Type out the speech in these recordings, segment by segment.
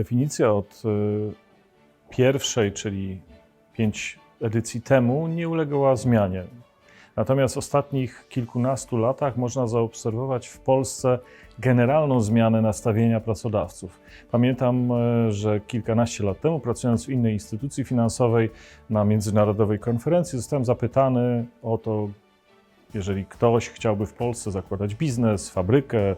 Definicja od y, pierwszej, czyli pięć edycji temu, nie uległa zmianie. Natomiast w ostatnich kilkunastu latach można zaobserwować w Polsce generalną zmianę nastawienia pracodawców. Pamiętam, e, że kilkanaście lat temu, pracując w innej instytucji finansowej na międzynarodowej konferencji, zostałem zapytany o to, jeżeli ktoś chciałby w Polsce zakładać biznes, fabrykę,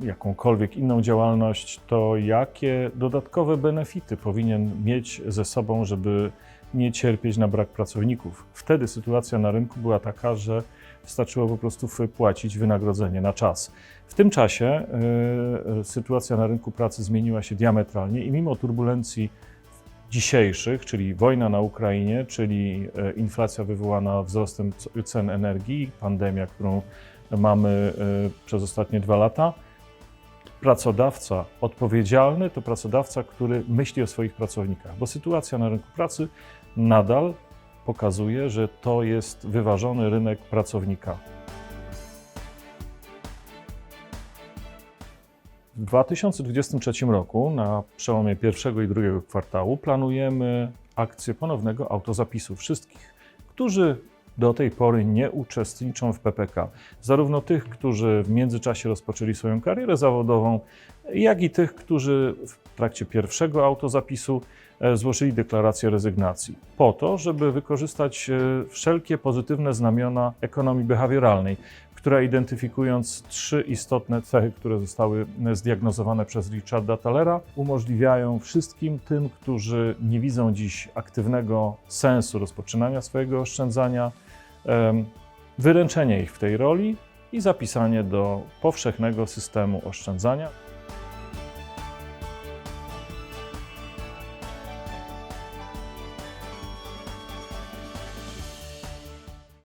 jakąkolwiek inną działalność, to jakie dodatkowe benefity powinien mieć ze sobą, żeby nie cierpieć na brak pracowników. Wtedy sytuacja na rynku była taka, że wystarczyło po prostu wypłacić wynagrodzenie na czas. W tym czasie y, sytuacja na rynku pracy zmieniła się diametralnie i mimo turbulencji dzisiejszych, czyli wojna na Ukrainie, czyli e, inflacja wywołana wzrostem cen energii, pandemia, którą mamy przez ostatnie dwa lata, pracodawca odpowiedzialny to pracodawca, który myśli o swoich pracownikach, bo sytuacja na rynku pracy nadal pokazuje, że to jest wyważony rynek pracownika. W 2023 roku, na przełomie pierwszego i drugiego kwartału, planujemy akcję ponownego autozapisu wszystkich, którzy do tej pory nie uczestniczą w PPK. Zarówno tych, którzy w międzyczasie rozpoczęli swoją karierę zawodową, jak i tych, którzy w trakcie pierwszego autozapisu e, złożyli deklarację rezygnacji, po to, żeby wykorzystać e, wszelkie pozytywne znamiona ekonomii behawioralnej, która identyfikując trzy istotne cechy, które zostały zdiagnozowane przez Richarda Thalera, umożliwiają wszystkim tym, którzy nie widzą dziś aktywnego sensu rozpoczynania swojego oszczędzania, wyręczenie ich w tej roli i zapisanie do powszechnego systemu oszczędzania.